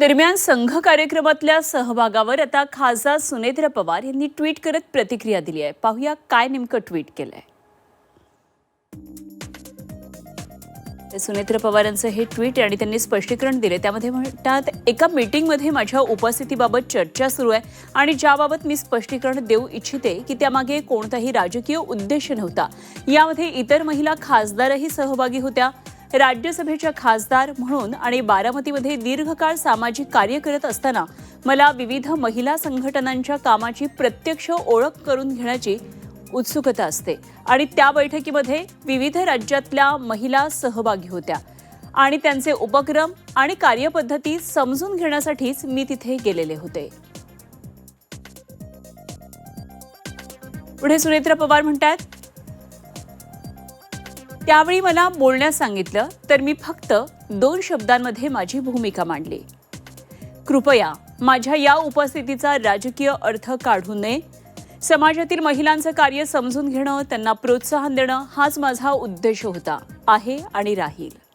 दरम्यान संघ कार्यक्रमातल्या सहभागावर आता खासदार सुनेत्र पवार यांनी ट्विट करत प्रतिक्रिया दिली आहे. पाहूया काय नेमकं ट्विट केलंय. सुनेत्र सुनेत्र पवारांचं हे ट्विट आणि त्यांनी स्पष्टीकरण दिले त्यामध्ये म्हणतात एका मीटिंगमध्ये माझ्या उपस्थितीबाबत चर्चा सुरू आहे आणि ज्याबाबत मी स्पष्टीकरण देऊ इच्छिते की त्यामागे कोणताही राजकीय उद्देश नव्हता. यामध्ये इतर महिला खासदारही सहभागी होत्या. राज्यसभेच्या खासदार म्हणून आणि बारामतीमध्ये दीर्घकाळ सामाजिक कार्य करत असताना मला विविध महिला संघटनांच्या कामाची प्रत्यक्ष ओळख करून घेण्याची उत्सुकता असते. आणि त्या बैठकीमध्ये विविध राज्यातल्या महिला सहभागी होत्या. आणि त्यांचे उपक्रम आणि कार्यपद्धती समजून घेण्यासाठीच मी तिथे गेलेले होते. पुढे सुनेत्र पवार म्हणतात त्यावेळी मला बोलण्यास सांगितलं तर मी फक्त दोन शब्दांमध्ये माझी भूमिका मांडली. कृपया माझ्या या उपस्थितीचा राजकीय अर्थ काढू नये. समाजातील महिलांचं कार्य समजून घेणं त्यांना प्रोत्साहन देणं हाच माझा उद्देश होता आहे आणि राहील.